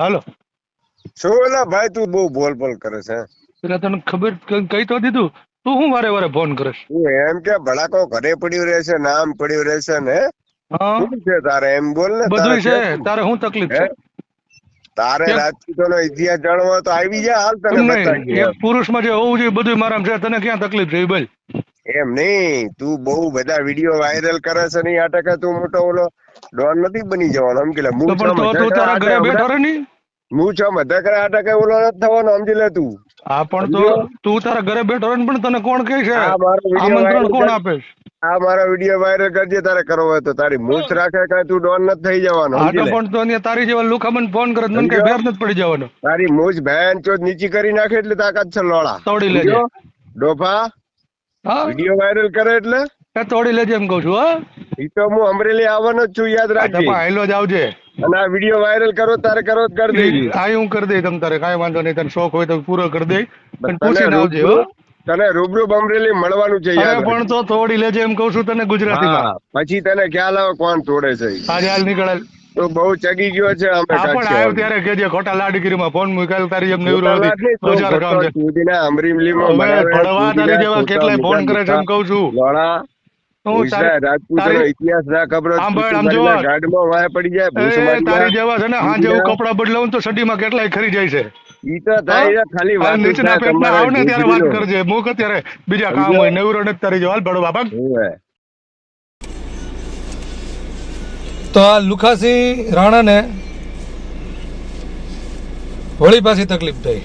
હાલો. શું ભાઈ તું બહુ બોલ બોલ કરે છે. એટલે તને ખબર કઈ તો દીધું? તું હું વારે વારે ફોન કરીશ? તું એમ કે ભડાકો ઘરે પડ્યું રહેશે નામ પડ્યું રહેશે ને? હા. શું છે તારે એમ બોલ ને બધું છે તારે શું તકલીફ છે? તારે રાજપૂતો નો ઇતિહાસ જાણવો તો આવી જા હાલ તને બતાવીએ. એક પુરુષમાં જે હોવું જોઈએ બધું મારા છે. તને ક્યાં તકલીફ છે બોલ. એમ નહીં તું બહુ બધા વીડિયો વાયરલ કરે છે નહીં આ ટકા તું મોટો ઓલો ડોન નથી બની જવાનો. એમ કે હું પણ તો તું તારા ઘરે બેઠો રહે નહીં હું છો મધા કરે આ ટકા ઓલો નથી થવાનો સમજી લે તું. હા પણ તો તું તારા ઘરે બેઠો રહે પણ તને કોણ કહે છે? આમંત્રણ કોણ. આપે છે? આ મારો વીડિયો વાયરલ કરજે તારે કરવો હોય તો. તારી મૂછ રાખે કે તું ડોન નથી થઈ જવાનો હા તો પણ તો અહીંયા તારી જેવા લુખામન ફોન કરે મને કઈ સમજ્યો? નથી પડી જવાનો. તારી મૂછ ભેન ચોદ નીચી કરી નાખે એટલે તાકાત છે લોળા. તોડી લેજે. ડોફા હા? વીડિયો વાયરલ કરે એટલે? તોડી લેજે એમ કઉ છું હા. ઈ તો હું અમરેલી આવવાનો જ છું યાદ રાખજે. તમે આયલો જ આવજે. અને આ વીડિયો વાયરલ કરો તારે કરો જ કરી દેજે. આ હું કરી દઈ તમ તારે કાઈ વાંધો નહીં તને શોખ હોય તો પૂરો કરી દઈ. પણ પૂછીને આવજે હો. તને રૂબરૂ અમરેલી મળવાનું છે યાર પણ તો તોડી લેજે એમ કઉ છું તને. ગુજરાતીમાં. પછી તને ખ્યાલ આવે કોણ તોડે છે. આજે હાલ નીકળેલ. તો બહુ ચગી ગયો છે અમે પણ આવ્યો ત્યારે કેજે ખોટા લાડગીરીમાં ફોન મુકાલ તારી એમ નેવરો હતી. તો કામ છે. સુધીના અમરેલીમાં ભણવા તારી જેવા કેટલાય ફોન કરે છે એમ. કઉ છું. ઇતિહાસ ના ખબર વાય પડી જાય તારી જેવા છે ને હાંજે હું કપડા બદલાવું તો સડીમાં કેટલાય ખરી જાય છે. ઈ તો થાય ખાલી આ વાતું નીચેના થાય પેટના તમારે આવ ને ત્યારે વાત કરજે મૂક અત્યારે. બીજા કામ હોય નેવરો નથી તારી જેવા હાલ બાપા. તો આ લુખાસી રાણાને વળી પાછી તકલીફ થઈ.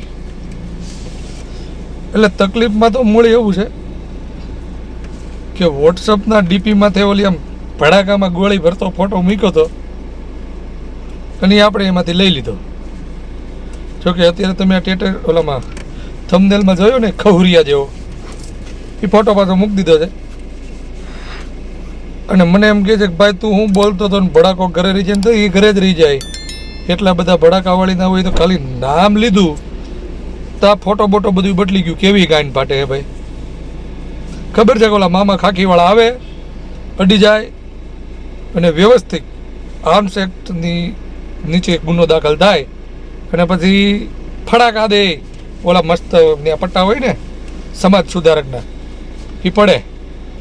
એટલે તકલીફમાં તો મૂળ એવું છે કે વોટ્સઅપના ડીપીમાંથી ઓલી આમ ભડાકામાં ગોળી ભરતો ફોટો મૂક્યો હતો અને આપણે એમાંથી લઈ લીધો. જોકે અત્યારે તમે આ ટેટર ઓલામાં થમનેલમાં જોયો ને, ખહુરિયા જેવો, એ ફોટો પાછો મૂકી દીધો છે. અને મને એમ કહે છે કે ભાઈ તું હું બોલતો હતો ને ભડાકો ઘરે રહી જાય તો એ ઘરે જ રહી જાય. એટલા બધા ભડાકાવાળી ના હોય તો ખાલી નામ લીધું. તો આ ફોટો બોટો બધું બદલી ગયું. કેવી ગાંઠ ફાટે હે ભાઈ? ખબર છે કે ઓલા મામા ખાખીવાળા આવે, અડી જાય અને વ્યવસ્થિત આર્મ્સ એક્ટની નીચે ગુનો દાખલ થાય અને પછી ફડાકા દે. ઓલા મસ્ત ત્યાં પટ્ટા હોય ને, સમાજ સુધારકના એ પડે.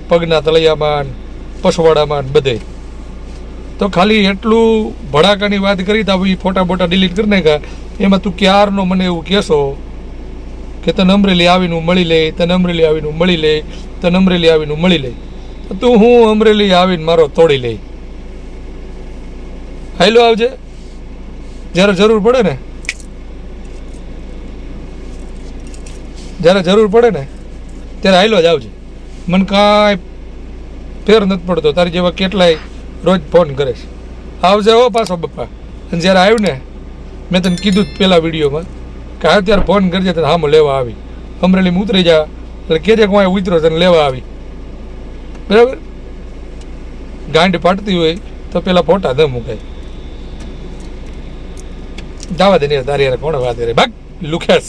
પગના તળિયામાં ને બધે. તો ખાલી એટલું ભડાકાની વાત કરી તો એ ફોટા બોટા ડિલીટ કરી નાખ્યા. એમાં તું ક્યારનો મને એવું કહેશો? કે તને અમરેલી આવીને મળી લે તને અમરેલી આવીને મળી લે તને અમરેલી આવીને મળી લે. તો તું હું અમરેલી આવીને મારો તોડી લે. હાઈલો આવજે. જ્યારે જરૂર પડે ને. જ્યારે જરૂર પડે ને, ત્યારે હાઈલો જ આવજે. મને કાંઈ ફેર નથી પડતો, તારી જેવા કેટલાય રોજ ફોન કરે છે. આવજે હો પાછો બપ્પા. અને જ્યારે આવ્યું ને, મેં તને કીધું જ પહેલાં વિડીયોમાં કે ત્યારે ફોન કરજે તને હામો લેવા આવી. અમરેલીમાં ઉતરી જા. એટલે કેજે કોઈ ઉતરો તને લેવા આવી. બરાબર? ગાંઠ ફાટતી હોય તો પેલા ફોટા ન મુકાય જવા દે તારી કોણ વાત કરે? બાક લુખેસ